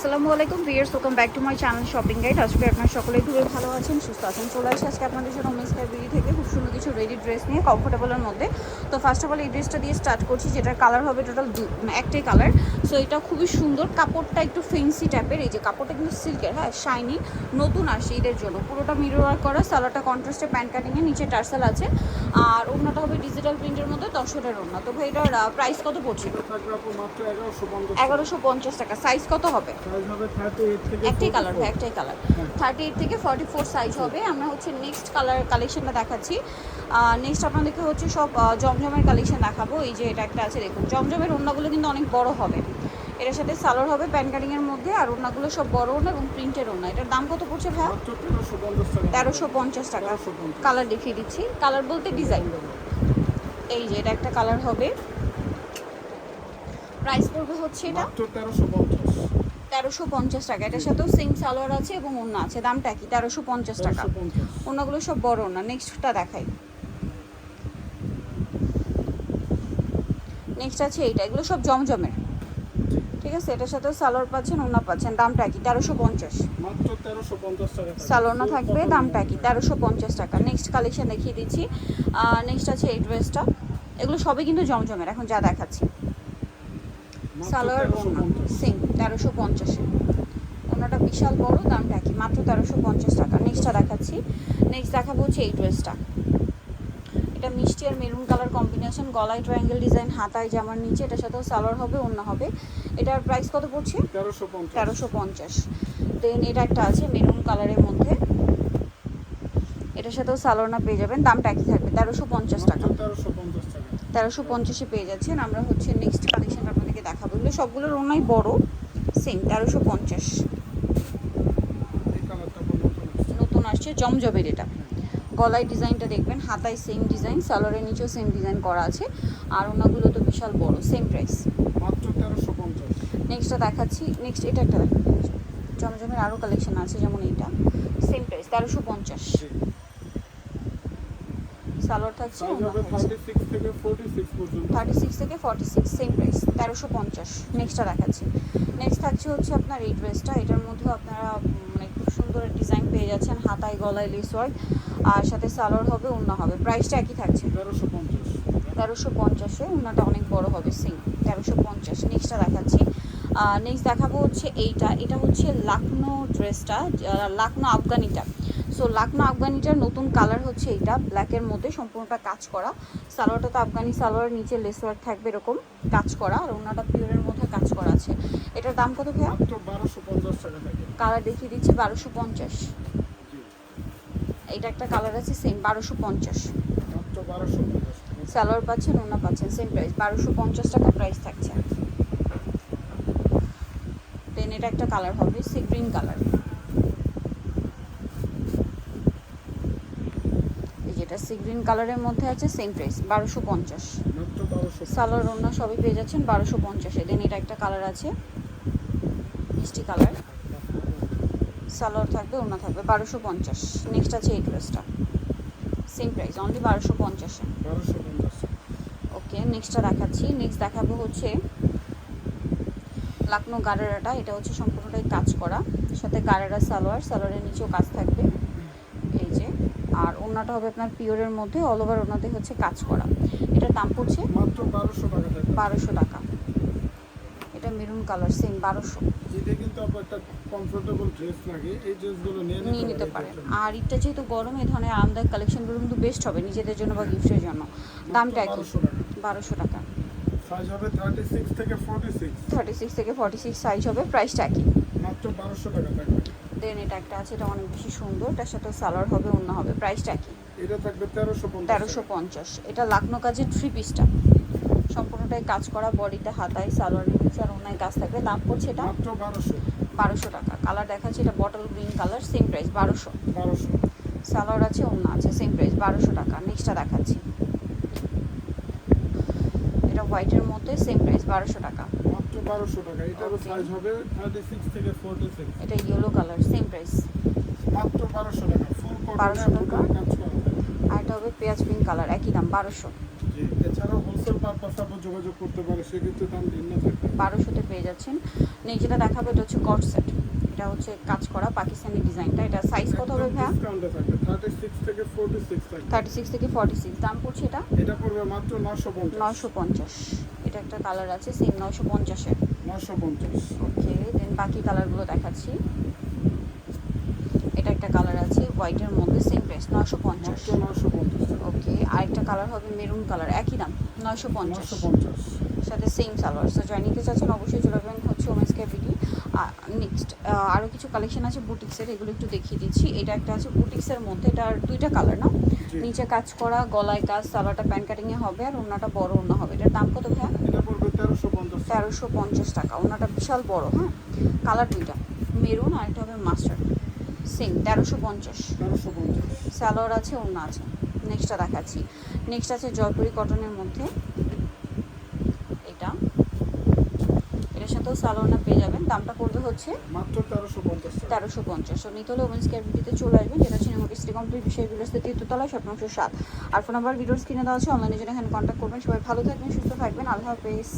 আসসালামু আলাইকুম viewers welcome back to my channel shopping guide আজকে আপনারা সকলেই খুবই ভালো আছেন, সুস্থ আছেন। চলে আসি আজকে আপনাদের জন্য মিস বিডি থেকে। খুব সুন্দর কিছু রেডি ড্রেস নিয়ে কমফোর্টেবলের মধ্যে। তো ফার্স্ট অফ অল এই ড্রেসটা দিয়ে স্টার্ট করছি, যেটার কালার হবে টোটাল মানে একটাই কালার সো এটা খুবই সুন্দর। কাপড়টা একটু ফেন্সি টাইপের এই যে কাপড়টা কিন্তু সিল্কের হ্যাঁ শাইনি নতুন আসে ঈদের জন্য। পুরোটা মিরর ওয়ার্ক করা, সালোয়ারটা কন্ট্রাস্টে প্যান্ট কাটিংয়ে নিচে টার্সেল আছে। আর ওড়নাটা হবে ডিজিটাল প্রিন্টের মধ্যে দশটার ওড়না তো ভাই এটার প্রাইস কত পড়ছে এগারোশো পঞ্চাশ টাকা। সাইজ কত হবে? সাইজ হবে থার্টি এইট থেকে একটাই কালার ভাই একটাই কালার থার্টি এইট থেকে ফর্টি ফোর সাইজ হবে। আমরা হচ্ছে নেক্সট কালার কালেকশনটা দেখাচ্ছি। নেক্সট আপনাদেরকে হচ্ছে সব জমজমের কালেকশন দেখাবো। এই যে এটা একটা আছে দেখুন। জমজমের ওড়নাগুলো কিন্তু অনেক বড় হবে। এটার সাথে সালোয়ার হবে প্যান কাটিংয়ের মধ্যে। আর ওড়নাগুলো সব বড় ওড়না এবং প্রিন্টের ওড়না। এটার দাম কত পড়ছে ভাই মাত্র তেরোশো পঞ্চাশ টাকা। তেরোশো পঞ্চাশ টাকা। কালার দেখিয়ে দিচ্ছি। কালার বলতে ডিজাইন এই যে এটা একটা কালার হবে। প্রাইস পড়বে হচ্ছে এটা তেরোশো পঞ্চাশ। টাকা। এটার সাথেও সেম সালোয়ার আছে এবং অন্য আছে। দামটা কি? তেরোশো পঞ্চাশ টাকা। অন্যগুলো সব বড় না নেক্সটটা দেখাই। নেক্সট আছে এইটা। এগুলো সব জমজমের। ঠিক আছে? এটার সাথে সালোয়ার পাচ্ছেন ওনা পাচ্ছেন। দামটা কি? তেরোশো পঞ্চাশ। টাকা থাকবে। দামটা কি? তেরোশো পঞ্চাশ টাকা। নেক্সট কালেকশন দেখিয়ে দিচ্ছি। নেক্সট আছে এই ড্রেসটা এগুলো সবই কিন্তু জমজমের এখন যা দেখাচ্ছি। সালোয়ার 1350 সেম তেরোশো পঞ্চাশে ওনাটা বিশাল বড় দামটা কি? মাত্র তেরোশো পঞ্চাশ টাকা। নেক্সটটা দেখাচ্ছি। নেক্সট দেখাবো হচ্ছে এই ড্রেসটা এটা মিষ্টি আর মেরুন কালার কম্বিনেশন গলায় ট্রায়াঙ্গেল ডিজাইন হাতায় জামার নিচে এটার সাথেও সালোয়ার হবে অন্য হবে। এটার প্রাইস কত পড়ছে? তেরোশো পঞ্চাশ। দেন এটা একটা আছে মেরুন কালারের মধ্যে। এটার সাথেও সালোয়ার না পেয়ে যাবেন দামটা একই থাকবে তেরোশো পঞ্চাশ টাকা। তেরোশো পঞ্চাশ পেয়ে যাচ্ছেন। আমরা হচ্ছে নেক্সট কালেকশন আপনাদেরকে দেখাবো। এগুলো সবগুলোর ওনাই বড় সেম তেরোশো পঞ্চাশ। নতুন আসছে। জমজমের এটা। গলায় ডিজাইনটা দেখবেন হাতায় সেম ডিজাইন সালোয়ারের নিচেও সেম ডিজাইন করা আছে। আর ওনাগুলো তো বিশাল বড় সেম প্রাইস নেক্সটটা দেখাচ্ছি নেক্সট এটা একটা জমজমের আরও কালেকশন আছে যেমন এইটা। সেম প্রাইস তেরোশো পঞ্চাশ। সালোয়ার থাকছে থার্টি সিক্স থেকে ফর্টি সিক্স সেম প্রাইস তেরোশো পঞ্চাশ। নেক্সটটা দেখাচ্ছি। নেক্সট থাকছে হচ্ছে আপনার এই ড্রেসটা এটার মধ্যেও আপনারা মানে খুব সুন্দর ডিজাইন পেয়ে যাচ্ছেন হাতায় গলায় লেস ওয়ার্ক আর সাথে সালোয়ার হবে অন্য হবে। প্রাইসটা একই থাকছে। তেরোশো পঞ্চাশ। তেরোশো পঞ্চাশে ওনাটা অনেক বড় হবে সেম তেরোশো পঞ্চাশ। নেক্সটটা দেখাচ্ছি। নেক্সট দেখাবো হচ্ছে এইটা। এটা হচ্ছে লাকনো ড্রেসটা লাকনো আফগানিটা। সো লাকনো আফগানিটার নতুন কালার হচ্ছে এইটা। ব্ল্যাকের মধ্যে সম্পূর্ণটা কাজ করা। সালোয়ারটা তো আফগানি সালোয়ার নিচে লেসওয়ার থাকবে এরকম কাজ করা। আর ওনাটা পিওরের মধ্যে কাজ করা আছে। এটার দাম কত ভাইয়া? বারোশো পঞ্চাশ টাকা কালার দেখিয়ে দিচ্ছে বারোশো পঞ্চাশ। জি এইটা একটা কালার আছে সেম বারোশো পঞ্চাশ। সালোয়ার পাচ্ছেন ওনা পাচ্ছেন সেম প্রাইস বারোশো পঞ্চাশ টাকা প্রাইস থাকছে। দেন এটা একটা কালার হবে সি গ্রিন কালার যেটা সি গ্রিন কালারের মধ্যে আছে সেম প্রাইস বারোশো পঞ্চাশ। সালোয়ার ওনা সবই পেয়ে যাচ্ছেন বারোশো পঞ্চাশে। দেন এটা একটা কালার আছে মিষ্টি কালার সালোয়ার থাকবে ওনা থাকবে বারোশো পঞ্চাশ। নেক্সট আছে এই ড্রেসটা সেম প্রাইস অনলি বারোশো পঞ্চাশে ওকে নেক্সটটা দেখাচ্ছি। নেক্সট দেখাবো হচ্ছে লাকনো গারারাটা। এটা হচ্ছে সম্পূর্ণটাই কাজ করা। সাথে গারারা সালোয়ার সালোয়ারের নিচেও কাজ থাকবে। এই যে আর ওড়নাটা হবে আপনার পিওরের মধ্যে অল ওভার ওনাতে হচ্ছে কাজ করা। এটার দাম পড়ছে মাত্র বারোশো টাকা বারোশো টাকা। মেরুন কালার সেম বারোশো। ঈদে কিন্তু আপনার একটা কমফোর্টেবল ড্রেস লাগে এই ড্রেসগুলো নিয়ে নিয়ে নিতে পারেন আর ইটটা যেহেতু গরম এই ধরনের আরামদায়ক কালেকশনগুলো কিন্তু বেস্ট হবে নিজেদের জন্য বা গিফটের জন্য। দামটা একই। বারোশো টাকা। সাইজ হবে থার্টি সিক্স থেকে ফোর্টি সিক্স থেকে সাইজ হবে প্রাইসটা একই। মাত্র বারোশো টাকা থাকবে। দেন এটা একটা আছে এটা অনেক বেশি সুন্দর এটার সাথে সালোয়ার হবে অন্য হবে প্রাইসটা কি এটা থাকবে তেরোশো পঞ্চাশ। তেরোশো পঞ্চাশ। এটা লাকনো কাজের থ্রি পিসটা সম্পূর্ণটাই কাজ করা বডিটা হাতায় সালোয়ারের নিচে আর অন্যায় কাজ থাকবে। দাম পড়ছে এটা বারোশো। বারোশো টাকা। কালার দেখাচ্ছে এটা bottle green colour same price বারোশো। বারোশো। সালোয়ার আছে অন্য আছে সেম প্রাইস বারোশো টাকা। নেক্সটটা দেখাচ্ছি। এটা হোয়াইটের মধ্যে সেম প্রাইস বারোশো টাকা। মাত্র বারোশো টাকা। এটারও সাইজ হবে থার্টি সিক্স থেকে ফোর্টি সিক্স এটা ইয়েলো কালার সেম প্রাইস মাত্র বারোশো টাকা। ফুল 1200 টাকা। আর এটা হবে পেঁয়াজ পিঙ্ক কালার একই দাম বারোশো। এছাড়াও হোলসেল পারপাস যোগাযোগ করতে পারে সেক্ষেত্রে দাম ভিন্ন থাকবে। বারোশোতে পেয়ে যাচ্ছেন। নেই যেটা দেখাবে এটা হচ্ছে কট সেট এটা হচ্ছে কাজ করা পাকিস্তানি ডিজাইনটা। এটা সাইজ কত হবে ভাইয়া? থার্টি সিক্স থেকে ফোর্টি সিক্স থার্টি সিক্স থেকে ফর্টি সিক্স দাম পড়ছে এটা? এটা পড়বে মাত্র নশো পঞ্চাশ। নয়শো পঞ্চাশ। এটা একটা কালার আছে সেম নয়শো পঞ্চাশের। নশো পঞ্চাশ। ওকে দেন বাকি কালারগুলো দেখাচ্ছি। এটা একটা কালার হোয়াইটের মধ্যে সেম প্রাইস নয়শো পঞ্চাশ। নশো পঞ্চাশ। ওকে আরেকটা কালার হবে মেরুন কালার একই দাম নয়শো পঞ্চাশ। নশো পঞ্চাশ। সাথে সেম সালোয়ার সো যারা নিতে চাচ্ছেন অবশ্যই চলে হচ্ছে ওমেন্স ক্যাবিটি নেক্সট আরও কিছু কালেকশন আছে বুটিক্সের এগুলো একটু দেখিয়ে দিচ্ছি। এটা একটা আছে বুটিক্সের মধ্যে এটার দুইটা কালার না? নিচে কাজ করা গলায় কাজ সালোয়ারটা প্যান্ট কাটিংয়ে হবে আর ওনাটা বড় ওনা হবে। এটার দাম কত ভাইয়া? তেরোশো পঞ্চাশ। তেরোশো পঞ্চাশ টাকা ওনাটা বিশাল বড় হ্যাঁ? কালার দুইটা মেরুন আর একটা হবে মাস্টার সেম তেরোশো পঞ্চাশ। সালোয়ার আছে ওড়না আছে। নেক্সটটা দেখাচ্ছি। নেক্সট আছে জয়পুরি কটনের মধ্যে। এটা। এটার সাথেও সালোয়ারটা পেয়ে যাবেন। দামটা পড়বে হচ্ছে মাত্র তেরোশো পঞ্চাশ তেরোশো পঞ্চাশ। নিতে হলে ওমেন্স কেয়ার বিউটিতে চলে আসবেন। যেটা হচ্ছে নিমটি শ্রী কমপ্লিট বিষয় বিরস্তে তীর্থতলা স্বপ্নশো সাত আর ফোন নাম্বার ভিডিওর স্ক্রিনে দেওয়া আছে। অনলাইনে জন্য এখানে কন্ট্যাক্ট করবেন। সবাই ভালো থাকবেন সুস্থ থাকবেন। আল্লাহ হাফেজ।